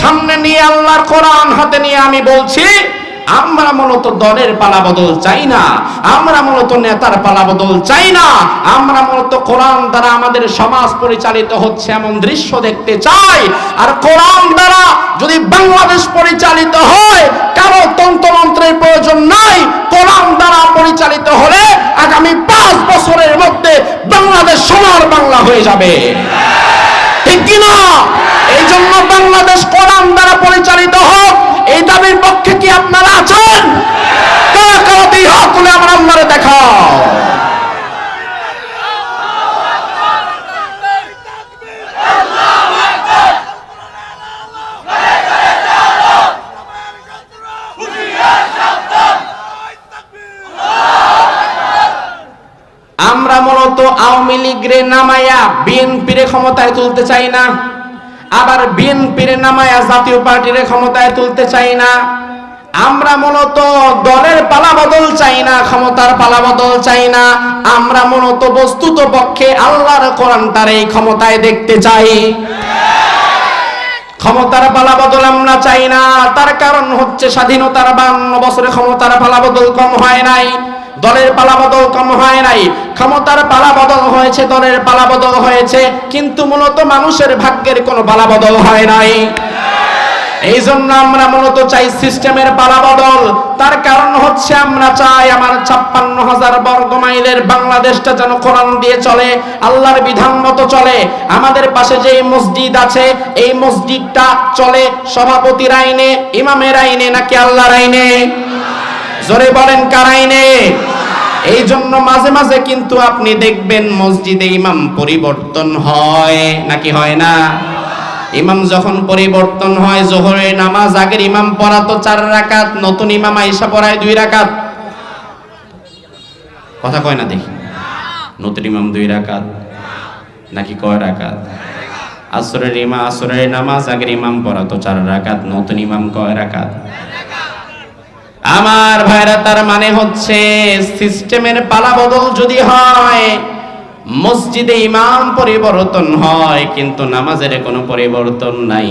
সামনে নিয়ে আল্লাহর কোরআন হাতে নিয়ে আমি বলছি, আমরা মূলত দলের পালাবদল চাই না, আমরা মূলত নেতার পালাবদল চাই না, আমরা মূলত কোরআন দ্বারা আমাদের সমাজ পরিচালিত হচ্ছে এমন দৃশ্য দেখতে চাই। আর কোরআন দ্বারা যদি বাংলাদেশ পরিচালিত হয়, কারও তন্ত্রমন্ত্রের প্রয়োজন নাই, কোরআন দ্বারা পরিচালিত হলে আগামী পাঁচ বছরের মধ্যে বাংলাদেশ সোনার বাংলা হয়ে যাবে ঠিক কিনা এই জন্য বাংলাদেশ কোরআন দ্বারা পরিচালিত হোক, এই দাবির পক্ষে কি আপনারা আছেন? আমার দেখাও? আমরা মূলত আওয়ামী লীগ লীগরে নামাইয়া বিএনপিরে ক্ষমতায় তুলতে চাই না। আবার বিএনপিরে নামাইয়া জাতীয় পার্টির ক্ষমতায় তুলতে চাই না। আমরা মূলত দলের পালাবদল চাই না, ক্ষমতার পালাবদল চাই না। আমরা মূলত বস্তুত পক্ষে আল্লাহর কোরআনটার এই ক্ষমতায় দেখতে চাই। ক্ষমতার পালাবদল আমরা চাই না, তার কারণ হচ্ছে স্বাধীনতার বান্ন বছরে ক্ষমতার পালাবদল কম হয় নাই। দলের পালাবদল কম হয় নাই। ক্ষমতার পালাবদল হয়েছে, দলের পালাবদল হয়েছে, কিন্তু মূলত মানুষের ভাগ্যের কোনো পালাবদল হয় নাই। এই জন্য আমরা মূলত চাই সিস্টেমের পালাবদল তার কারণ হচ্ছে আমরা চাই আমার ছাপ্পান্ন হাজার বর্গ মাইলের বাংলাদেশটা যেন কোরআন দিয়ে চলে, আল্লাহর বিধান মতো চলে। আমাদের পাশে যে মসজিদ আছে, এই মসজিদটা চলে সভাপতির আইনে, ইমামের আইনে নাকি আল্লাহর আইনে? জোরে বলেন কার আইনে এই জন্য মাঝে মাঝে কিন্তু আপনি দেখবেন মসজিদে ইমাম পরিবর্তন হয়, নাকি হয় না? ইমাম যখন পরিবর্তন হয়, জোহরের নামাজ আগের ইমাম পড়াতো চার রাকাত, নতুন ইমাম আইসা পড়ায় দুই রাকাত। কথা কয় না দেখি। নতুন ইমাম দুই রাকাত, নাকি কয় রাকাত? আসরের ইমা আসরের নামাজ আগের ইমাম পড়াতো চার রাকাত, নতুন ইমাম কয় রাকাত? আমার ভাইরা, তার মানে হচ্ছে সিস্টেমের পালাবদল যদি হয়, মসজিদে ইমাম পরিবর্তন হয়, কিন্তু নামাজের কোনো পরিবর্তন নাই।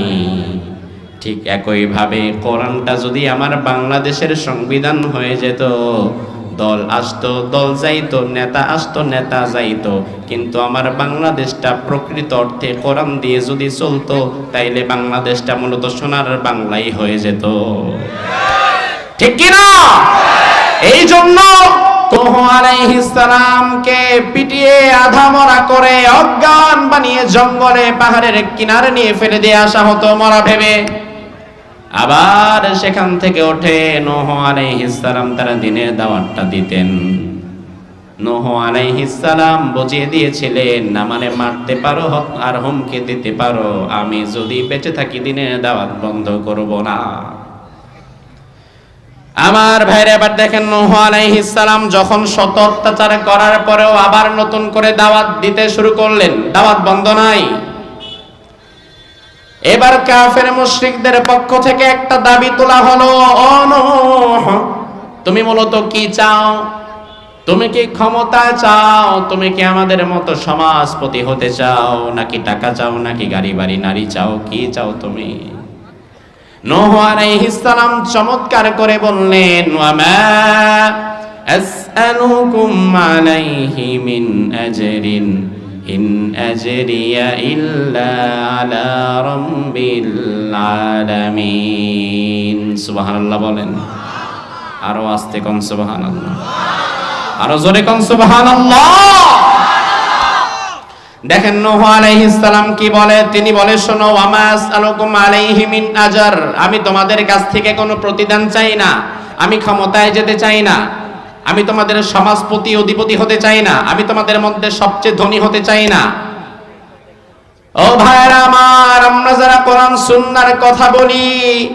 ঠিক একইভাবে কোরআনটা যদি আমার বাংলাদেশের সংবিধান হয়ে যেত, দল আসতো, দল যাইতো, নেতা আসতো, নেতা যাইতো, কিন্তু আমার বাংলাদেশটা প্রকৃত অর্থে কোরআন দিয়ে যদি চলতো, তাইলে বাংলাদেশটা মূলত সোনার বাংলাই হয়ে যেত। ঠিক কিনা? এই জন্য সালামকে পিটিয়ে আধা মরা করে অজ্ঞান বানিয়ে জঙ্গলে, পাহাড়ের কিনারে নিয়ে ফেলে দিয়ে আসা হতো মরা ভেবে। আবার সেখান থেকে ওঠে নোহ আলাইহিসসালাম তারা দিনের দাওয়াতটা দিতেন। নোহ আলাইহিসসালাম বুঝিয়ে দিয়েছিলেন, না মানে মারতে পারো আর হুমকি দিতে পারো, আমি যদি বেঁচে থাকি দিনের দাওয়াত বন্ধ করব না। আমার ভাইরা এবার দেখেন, নূহ সালাম যখন শত অত্যাচার করার পরেও আবার নতুন করে দাওয়াত দিতে শুরু করলেন, দাওয়াত বন্ধ নাই। এবার কাফের মুশরিকদের পক্ষ থেকে একটা দাবি তোলা হলো তুমি মূলত কি চাও? তুমি কি ক্ষমতা চাও? তুমি কি আমাদের মতো সমাজপতি হতে চাও? নাকি টাকা চাও? নাকি গাড়ি বাড়ি, নারী চাও? কি চাও তুমি? নূহ আলাইহিস সালাম চমৎকার করে বললেন, ওয়ামা আসআলুকুম আলাইহি মিন আজরিন, ইন আজরিয়া ইল্লা আলা রাব্বিল আলামিন। সুবহানাল্লাহ বলেন। আরও আস্তে কোন সুবহানাল্লাহ। আরও জোরে কোন সুবহানাল্লাহ। দেখেন নূহ আলাইহিস সালাম কি বলে? তিনি বলে, শোনো ওয়ামাস আলাকুম আলাইহি মিন আজার। আমি তোমাদের কাছ থেকে কোনো প্রতিদান চাই না। আমি ক্ষমতায় যেতে চাই না। আমি তোমাদের সমাজপতি, অধিপতি হতে চাই না। আমি তোমাদের মধ্যে সবচেয়ে ধনী হতে চাই না। ও ভাইরা আমার, আমরা যারা কোরআন, সুন্নার কথা বলি,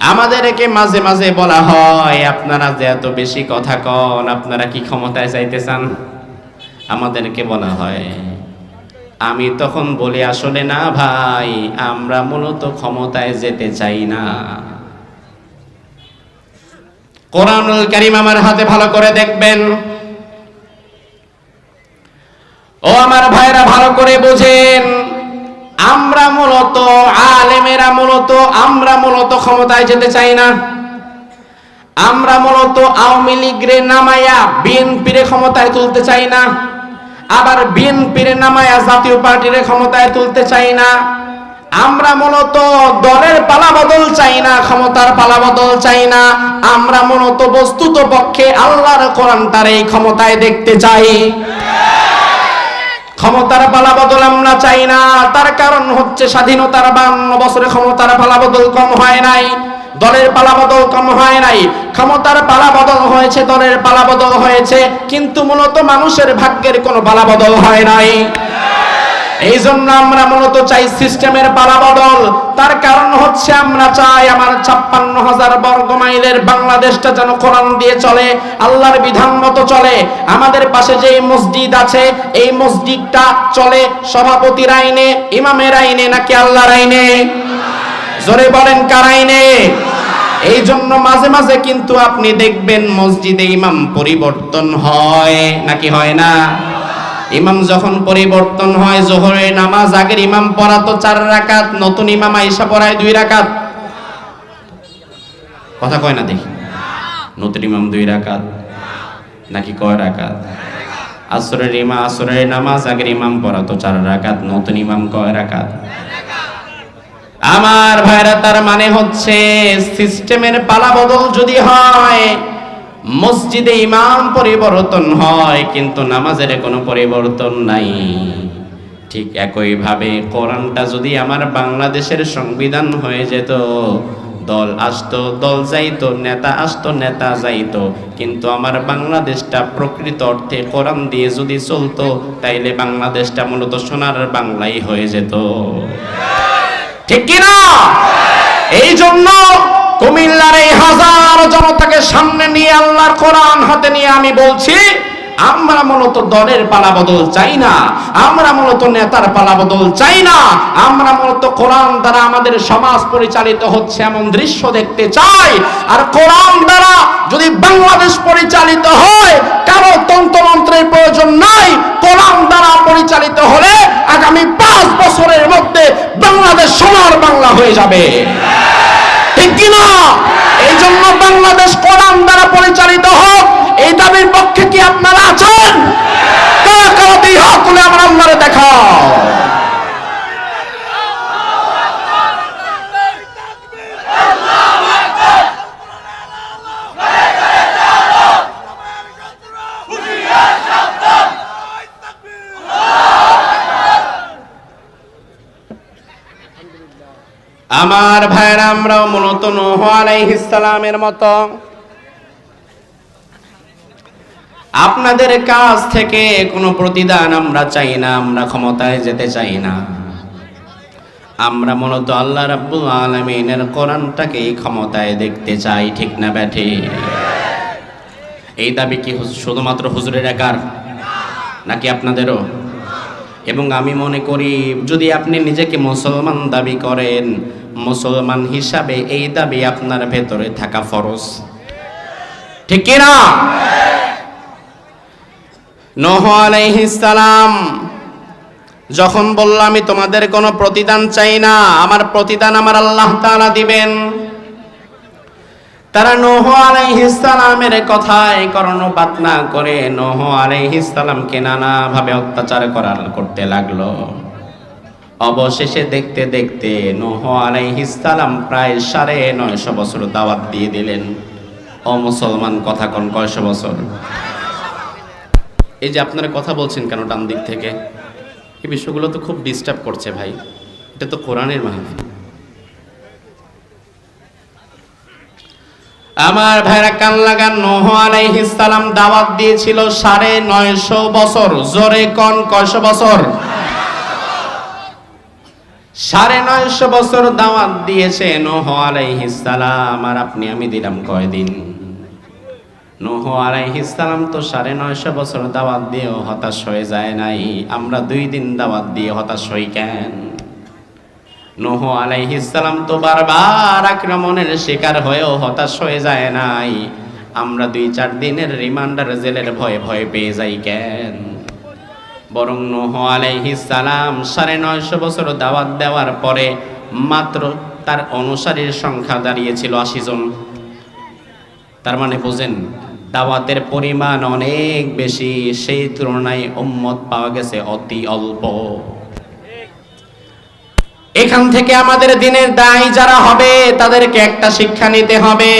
আমাদেরকে মাঝে মাঝে বলা হয়, আপনারা যে এত বেশি কথা কন, আপনারা কি ক্ষমতায় চাইতে চান? আমাদেরকে বলা হয়। আমি তখন বলি, আসলে না ভাই, আমরা মূলত ক্ষমতায় যেতে চাই না। কোরআনুল কারীম আমার হাতে ভালো করে দেখবেন। ও আমার ভাইরা, ভালো করে বোঝেন। আমরা মূলত আলেমেরা মূলত, আমরা মূলত ক্ষমতায় যেতে চাই না। আমরা মূলত আওয়ামী লীগরে নামাইয়া বিএনপিরে ক্ষমতায় তুলতে চাই না। আবার বিএনপিরে নামাইয়া জাতীয় পার্টির ক্ষমতায় তুলতে চাই না। আমরা মূলত দলের পালাবদল চাই না, ক্ষমতার পালাবদল চাই না। আমরা মূলত বস্তুত পক্ষে আল্লাহর কোরআন তার এই ক্ষমতায় দেখতে চাই। ক্ষমতার পালাবদল আমরা চাই না, তার কারণ হচ্ছে স্বাধীনতার বান্ন বছরে ক্ষমতার পালাবদল কম হয় নাই। দলের পালাবদল কম হয় নাই। ক্ষমতার পালাবদল হয়েছে, দলের পালাবদল হয়েছে, কিন্তু মূলত মানুষের ভাগ্যের কোনো পালাবদল হয় নাই। এই জন্য আমরা মূলত চাই সিস্টেমের পালাবদল তার কারণ হচ্ছে আমরা চাই আমার ছাপ্পান্ন হাজার বর্গ মাইলের বাংলাদেশটা যেন কোরআন দিয়ে চলে, আল্লাহর বিধান মতো চলে। আমাদের পাশে যে মসজিদ আছে, এই মসজিদটা চলে সভাপতির আইনে, ইমামের আইনে নাকি আল্লাহর আইনে? জোরে বলেন কার আইনে এই জন্য মাঝে মাঝে কিন্তু আপনি দেখবেন মসজিদে ইমাম পরিবর্তন হয়, নাকি হয় না? ইমাম যখন পরিবর্তন হয়, জোহরের নামাজ আগের ইমাম পড়াতো চার রাকাত, নতুন ইমাম আইসা পড়ায় দুই রাকাত। কথা কয় না দেখি। নতুন ইমাম দুই রাকাত, নাকি কয় রাকাত? আসরের ইমা আসরের নামাজ আগের ইমাম পড়াতো চার রাকাত, নতুন ইমাম কয় রাকাত? আমার ভাইরা, তার মানে হচ্ছে সিস্টেমের পালাবদল যদি হয়, মসজিদে ইমাম পরিবর্তন হয়, কিন্তু নামাজের কোনো পরিবর্তন নাই। ঠিক একইভাবে কোরআনটা যদি আমার বাংলাদেশের সংবিধান হয়ে যেত, দল আসতো, দল যাইতো, নেতা আসতো, নেতা যাইতো, কিন্তু আমার বাংলাদেশটা প্রকৃত অর্থে কোরআন দিয়ে যদি চলতো, তাইলে বাংলাদেশটা মূলত সোনার বাংলাই হয়ে যেত। ঠিক কিনা? এই জন্য কুমিল্লার এই হাজার জনতাকে সামনে নিয়ে আল্লাহর কোরআন হাতে নিয়ে আমি বলছি আমরা মূলত দলের পালাবদল চাই না। আমরা মূলত নেতার পালাবদল চাই না। আমরা মূলত কোরআন দ্বারা আমাদের সমাজ পরিচালিত হচ্ছে এমন দৃশ্য দেখতে চাই। আর কোরআন দ্বারা যদি বাংলাদেশ পরিচালিত হয়, কারও তন্ত্রমন্ত্রের প্রয়োজন নাই। কোরআন দ্বারা পরিচালিত হলে আগামী পাঁচ বছরের মধ্যে বাংলাদেশ সোনার বাংলা হয়ে যাবে। ঠিক কিনা? এই জন্য বাংলাদেশ কোরআন দ্বারা পরিচালিত হোক, এই দাবির পক্ষে কি আপনারা আছেন? কারা কারা হাত তুলে আমার দেখাও। আমার ভাইরা আমরাও মূলত নোহ আলাইহিস সালামের মতো। আপনাদের কাছ থেকে কোনো প্রতিদান আমরা চাই না, আমরা ক্ষমতায় যেতে চাই না। আমরা মূলত আল্লাহ রাব্বুল আলামিনের কোরআনটাকে এই ক্ষমতায় দেখতে চাই, ঠিক না ব্যাঠে? এই দাবি কি শুধুমাত্র হুজুরের একার? নাকি আপনাদেরও? এবং আমি মনে করি, যদি আপনি নিজেকে মুসলমান দাবি করেন, মুসলমান হিসাবে এই দাবি আপনার ভেতরে থাকা ফরজ। ঠিক না? যখন বললাম, আমি তোমাদের কোনো প্রতিদান চাই না, আমার প্রতিদান আমার আল্লাহ তাআলা দিবেন। তারা নোহ আলাইহিস সালামের কথায় কর্ণপাত না করে নোহ আলাইহিস সালামকে নানাভাবে অত্যাচার করার করতে লাগল। অবশেষে দেখতে দেখতে নোহ আলাইহিস সালাম প্রায় সাড়ে নয়শো বছর দাওয়াত দিয়ে দিলেন। ও মুসলমান, কথা কোন কয়শো বছর? এই যে আপনারা কথা বলছেন কেন ডান দিক থেকে? এই বিষয়গুলো তো খুব ডিস্টার্ব করছে ভাই। এটা তো কোরআনের মাহফিল। আমার ভাইরা কান লাগান, নোহ আলাইহিস সালাম দাওয়াত দিয়েছিল সাড়ে নয়শো বছর। জোরে কন, কয়শো বছর? সাড়ে নয়শো বছর দাওয়াত দিয়েছে নোহ আলাইহিস সালাম, আর আপনি, আমি দিলাম কয়দিন? নোহ আলাইহিস সালাম তো সাড়ে নয়শো বছর দাওয়াত দিয়েও হতাশ হয়ে যায় নাই। আমরা দুই দিন দাওয়াত দিয়ে হতাশ হই কেন? নোহ আলাইহিস সালাম তো বারবার আক্রমণের শিকার হয়েও হতাশ হয়ে যায় নাই। আমরা দুই চার দিনের রিমান্ডার জেলের ভয়ে ভয়ে পেয়ে যাই কেন? বরং নোহ আলাইহিস সালাম সাড়ে নয়শো বছর দাওয়াত দেওয়ার পরে মাত্র তার অনুসারীর সংখ্যা দাঁড়িয়েছিল আশি জন। তার মানে বোঝেন, দাওয়াতের পরিমাণ অনেক বেশি, সেই তুলনায় উম্মত পাওয়া গেছে অতি অল্প। এখান থেকে আমাদের দিনের দায় যারা হবে, তাদেরকে একটা শিক্ষা নিতে হবে।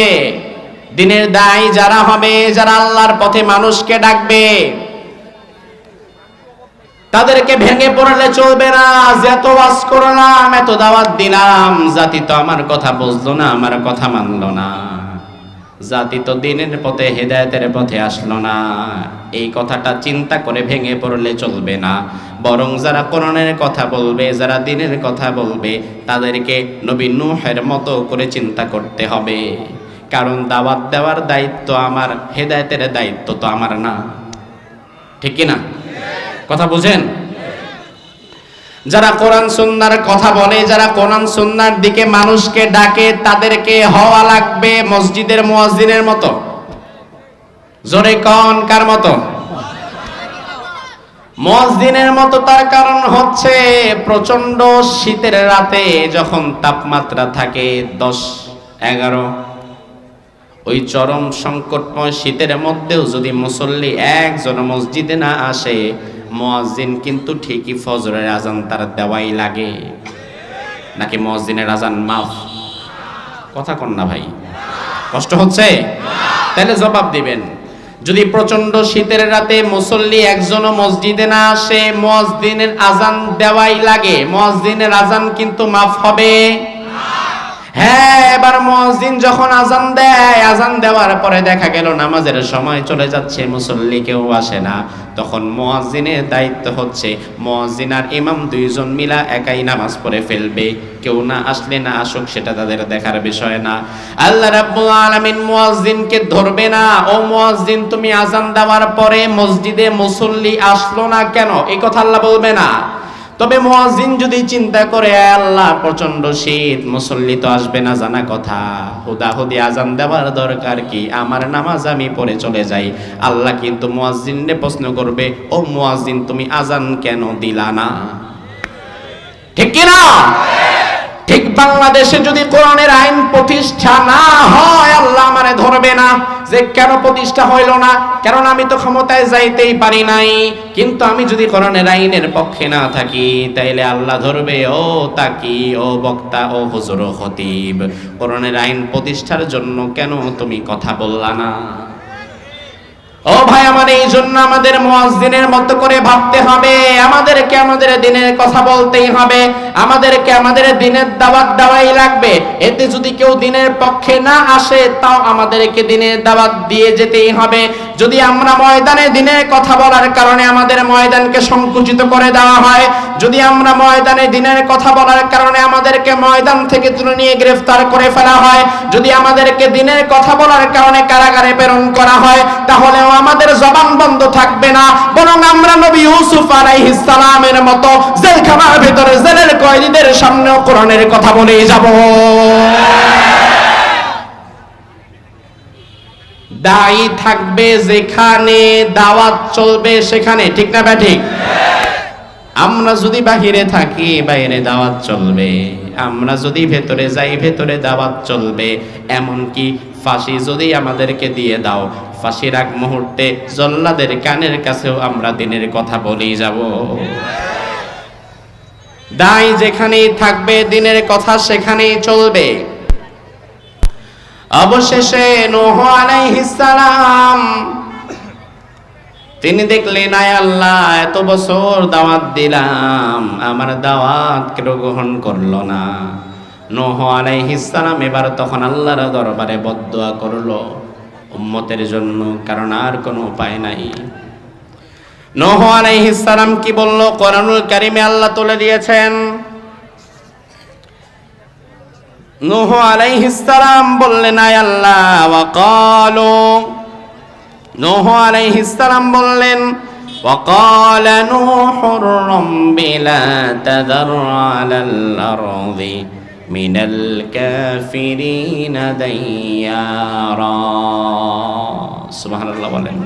দিনের দায় যারা হবে, যারা আল্লাহর পথে মানুষকে ডাকবে, তাদেরকে ভেঙে পড়লে চলবে না। এত ওয়াজ করলাম, এত দাওয়াত দিলাম, জাতি তো আমার কথা বুঝলো না, আমার কথা মানলো না। জাতি তো দিনের পথে, হেদায়েতের পথে আসলো না। এই কথাটা চিন্তা করে ভেঙে পড়লে চলবে না। বরং যারা কোরআনের কথা বলবে, যারা দিনের কথা বলবে, তাদেরকে নবী নূহের মতো করে চিন্তা করতে হবে। কারণ দাওয়াত দেওয়ার দায়িত্ব আমার, হেদায়েতের দায়িত্ব তো আমার না। ঠিক না? কথা বুঝেন? যারা কোরআন সুন্নার কথা বলে, যারা কোরআন সুন্নার দিকে মানুষকে ডাকে, তাদেরকে হওয়া লাগবে মসজিদের মুয়াজ্জিনের মতো। জোরে কন, কার মতো? মুয়াজ্জিনের মতো তার কারণ হচ্ছে প্রচণ্ড শীতের রাতে যখন তাপমাত্রা থাকে দশ, এগারো। ওই চরম সংকটময় শীতের মধ্যেও যদি মুসল্লি একজন মসজিদে না আসে মুয়াজ্জিন কিন্তু ঠিকই ফজরের আজান তার দেওয়াই লাগে। নাকি মুয়াজ্জিনের আজান মাফ? কথা কন না ভাই। কষ্ট হচ্ছে? তাহলে জবাব দিবেন। যদি প্রচণ্ড শীতের রাতে মুসল্লি একজনও মসজিদে না আসে মুয়াজ্জিনের আজান দেওয়াই লাগে। মুয়াজ্জিনের আজান কিন্তু মাফ হবে। হ্যাঁ এবার মুয়াজ্জিন যখন আজান দেয়, আজান দেওয়ার পরে দেখা গেল নামাজের সময় চলে যাচ্ছে, মুসল্লি কেউ আসে না। তখন মোয়াজিনের দায়িত্ব হচ্ছে মোয়াজিন আর ইমাম দুইজন মিলা একাই নামাজ পড়ে ফেলবে। কেউ না আসলে না আসুক, সেটা তাদের দেখার বিষয় না। আল্লাহ রাব্বুল আলামিন মুয়াজ্জিনকে ধরবে না। ও মুয়াজ্জিন, তুমি আজান দেওয়ার পরে মসজিদে মুসল্লি আসলো না কেন? এই কথা আল্লাহ বলবে না। তবে মোয়াজিন যদি চিন্তা করে আল্লাহ প্রচণ্ড শীত, মুসল্লি তো আসবে না জানা কথা। হুদাহুদি আজান দেওয়ার দরকার কি? আমার নামাজ আমি পড়ে চলে যাই। আল্লাহ কিন্তু মুয়াজ্জিনরে প্রশ্ন করবে, ও মোয়াজিন তুমি আজান কেন দিলা না? ঠিক কি না ঠিক বাংলাদেশে যদি কোরআনের আইন প্রতিষ্ঠা না হয়, আল্লাহ আমারে ধরবে না। যে কেন প্রতিষ্ঠা হইল না? কারণ আমি তো ক্ষমতায় যাইতেই পারি নাই। কিন্তু আমি যদি কোরআনের আইনের পক্ষে না থাকি, তাইলে আল্লাহ ধরবে, ও তাকি, ও বক্তা, ও হুজুর ও খতিব। কোরআনের আইন প্রতিষ্ঠার জন্য কেন তুমি কথা বললা না? ও ভাই আমার এই জন্য আমাদের মুয়াজ্জিনের মতো করে ভাবতে হবে। আমাদেরকে আমাদের দিনের কথা বলতেই হবে। আমাদেরকে আমাদের দিনের দাওয়াত দেওয়াই লাগবে। এতে যদি কেউ দিনের পক্ষে না আসে, তাও আমাদেরকে দিনের দাওয়াত দিয়ে যেতেই হবে। যদি আমরা ময়দানে দিনের কথা বলার কারণে আমাদের ময়দানকে সংকুচিত করে দেওয়া হয়, যদি আমরা ময়দানে দিনের কথা বলার কারণে আমাদেরকে ময়দান থেকে তুলে নিয়ে গ্রেফতার করে ফেলা হয়, যদি আমাদেরকে দিনের কথা বলার কারণে কারাগারে প্রেরণ করা হয়, তাহলেও আমাদের জবান বন্ধ থাকবে না। বরং আমরা নবী ইউসুফ আলাইহিস সালামের মতো জেলখানার ভিতরে জেলের কয়েদিদের সামনেও কোরআনের কথা বলে যাব। দায়ী থাকবে যেখানে দাওয়াত চলবে সেখানে, ঠিক না ব্যাঠিক আমরা যদি বাহিরে থাকি, বাইরে দাওয়াত চলবে। আমরা যদি ভেতরে যাই, ভেতরে দাওয়াত চলবে। এমনকি ফাঁসি যদি আমাদেরকে দিয়ে দাও, ফাঁসির আগ মুহূর্তে জল্লাদের কানের কাছেও আমরা দিনের কথা বলেই যাব। দায় যেখানেই থাকবে, দিনের কথা সেখানেই চলবে। অবশেষে নোহ আলাইহিস সালাম, তিনি দেখলেন, আয় আল্লাহ, এত বছর দাওয়াত দিলাম, আমার দাওয়াত কেউ গ্রহণ করল না। নোহ আলাইহিস সালাম এবার তখন আল্লাহর দরবারে বদদোয়া করল উম্মতের জন্য, কারণ আর কোনো উপায় নাই। নোহ আলাইহিস সালাম কি বলল? কোরআনুল কারিমে আল্লাহ তুলে দিয়েছেন নূহ আলাইহিস সালাম বললেন আয় আল্লাহ ওয়াকালু নূহ আলাইহিস সালাম বললেন وقال نوح رب لا تذر على الأرض من الكافرين ديارا سبحان الله বলেন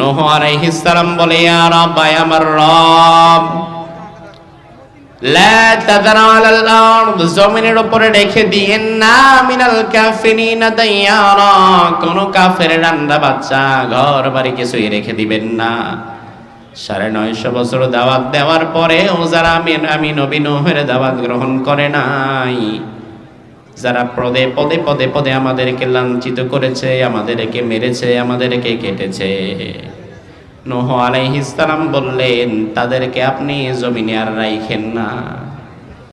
নূহ আলাইহিস সালাম বলে ইয়া রব আয় আমার রব জমিনের রেখে না কাফের বাচ্চা ঘর বাড়ি রেখে দিবেন না। সাড়ে নয়শো বছর দেওয়ার যারা আমি আমি দাওয়াত গ্রহণ করে নাই, যারা পদে পদে পদে পদে আমাদেরকে লাঞ্ছিত করেছে, আমাদেরকে মেরেছে, আমাদেরকে কেটেছে। নোহ আলাইহিস সালাম বললেন তাদেরকে আপনি জমিনে আর রাইখেন না।